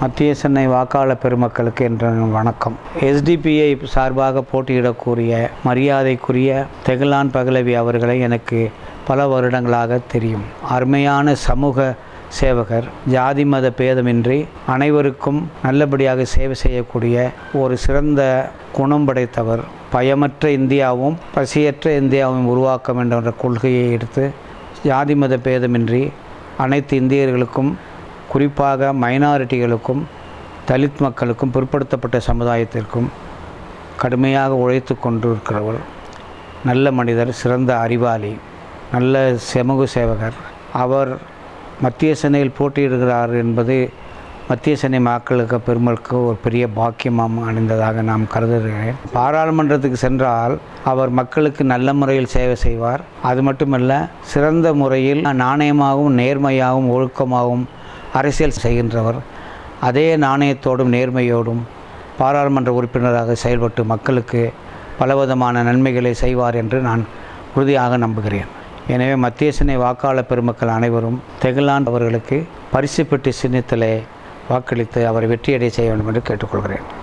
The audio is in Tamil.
மத்திய சென்னை வாக்காளர் பெருமக்களுக்கு என்ற வணக்கம். எஸ்டிபிஐ சார்பாக போட்டியிடக்கூடிய மரியாதைக்குரிய தெகலான் பகலவி அவர்களை எனக்கு பல வருடங்களாக தெரியும். அருமையான சமூக சேவகர் ஜாதி மத பேதமின்றி அனைவருக்கும் நல்லபடியாக சேவை செய்யக்கூடிய ஒரு சிறந்த குணம் படைத்தவர் பயமற்ற இந்தியாவும் பசியற்ற இந்தியாவும் உருவாக்க வேண்டும் என்ற கொள்கையை எடுத்து ஜாதி மத பேதமின்றி அனைத்து இந்தியர்களுக்கும் குறிப்பாக மைனாரிட்டிகளுக்கும் தலித் மக்களுக்கும் பிற்படுத்தப்பட்ட சமுதாயத்திற்கும் கடுமையாக உழைத்து கொண்டிருக்கிறவர் நல்ல மனிதர் சிறந்த அறிவாளி நல்ல சமூக சேவகர். அவர் மத்திய சென்னையில் போட்டியிடுகிறார் என்பது மத்திய சென்னை மக்களுக்கு பெருமளுக்கு ஒரு பெரிய பாக்கியமாக அணிந்ததாக நாம் கருதுகிறேன். பாராளுமன்றத்துக்கு சென்றால் அவர் மக்களுக்கு நல்ல முறையில் சேவை செய்வார். அது மட்டுமல்ல சிறந்த முறையில் நாணயமாகவும் நேர்மையாகவும் ஒழுக்கமாகவும் அரசியல் செய்கின்றவர் அதே நாணயத்தோடும் நேர்மையோடும் பாராளுமன்ற உறுப்பினராக செயல்பட்டு மக்களுக்கு பலவிதமான நன்மைகளை செய்வார் என்று நான் உறுதியாக நம்புகிறேன். எனவே மத்திய சென்னை வாக்காளர் பெருமக்கள் அனைவரும் தெகலான் அவர்களுக்கு பரிசு பெட்டி சின்னத்திலே வாக்களித்து அவரை வெற்றியடை செய்ய வேண்டும் என்று கேட்டுக்கொள்கிறேன்.